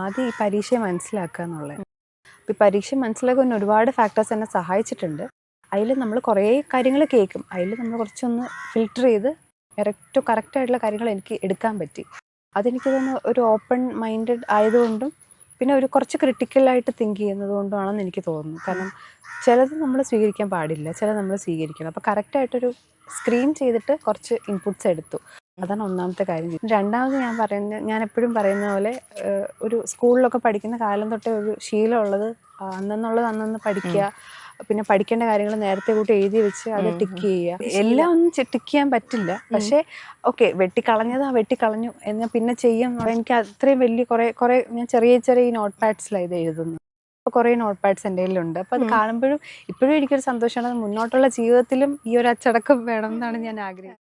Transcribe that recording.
ആദ്യം ഈ പരീക്ഷയെ മനസ്സിലാക്കുക എന്നുള്ളത്. അപ്പോൾ ഈ പരീക്ഷ മനസ്സിലാക്കുന്ന ഒരുപാട് ഫാക്ടേഴ്സ് എന്നെ സഹായിച്ചിട്ടുണ്ട്. അതിൽ നമ്മൾ കുറേ കാര്യങ്ങൾ കേൾക്കും. അതിൽ നമ്മൾ കുറച്ചൊന്ന് ഫിൽറ്റർ ചെയ്ത് കറക്റ്റ് കറക്റ്റ് ആയിട്ടുള്ള കാര്യങ്ങൾ എനിക്ക് എടുക്കാൻ പറ്റി. അതെനിക്ക് ഒരു ഓപ്പൺ മൈൻഡഡ് ആയതുകൊണ്ടും പിന്നെ ഒരു കുറച്ച് ക്രിട്ടിക്കലായിട്ട് തിങ്ക് ചെയ്യുന്നത് കൊണ്ടുമാണെന്ന് എനിക്ക് തോന്നുന്നു. കാരണം ചിലത് നമ്മൾ സ്വീകരിക്കാൻ പാടില്ല ചിലത് നമ്മൾ സ്വീകരിക്കണം. അപ്പോൾ കറക്റ്റായിട്ടൊരു സ്ക്രീൻ ചെയ്തിട്ട് കുറച്ച് ഇൻപുട്സ് എടുത്തു. അതാണ് ഒന്നാമത്തെ കാര്യം. രണ്ടാമത് ഞാൻ പറയുന്ന ഞാൻ എപ്പോഴും പറയുന്ന പോലെ ഒരു സ്കൂളിലൊക്കെ പഠിക്കുന്ന കാലം തൊട്ടേ ഒരു ശീലമുള്ളത് അന്നെന്നുള്ളത് അന്നന്ന് പഠിക്കുക പിന്നെ പഠിക്കേണ്ട കാര്യങ്ങൾ നേരത്തെ കൂട്ടി എഴുതി വെച്ച് അത് ടിക്ക് ചെയ്യുക. എല്ലാം ഒന്നും ടിക്ക് ചെയ്യാൻ പറ്റില്ല. പക്ഷേ ഓക്കെ വെട്ടിക്കളഞ്ഞത് ആ വെട്ടിക്കളഞ്ഞു എന്ന് പിന്നെ ചെയ്യും എനിക്ക് അത്രയും വലിയ കുറേ കുറേ ഞാൻ ചെറിയ ചെറിയ നോട്ട് പാഡ്സിലാണ് ഇത് എഴുതുന്നത്. അപ്പോൾ കുറേ നോട്ട് പാഡ്സ് എന്റെ കയ്യിലുണ്ട്. അപ്പോൾ അത് കാണുമ്പോഴും ഇപ്പോഴും എനിക്കൊരു സന്തോഷമാണ്. മുന്നോട്ടുള്ള ജീവിതത്തിലും ഈ ഒരു അച്ചടക്കം വേണം എന്നാണ് ഞാൻ ആഗ്രഹിക്കുന്നത്.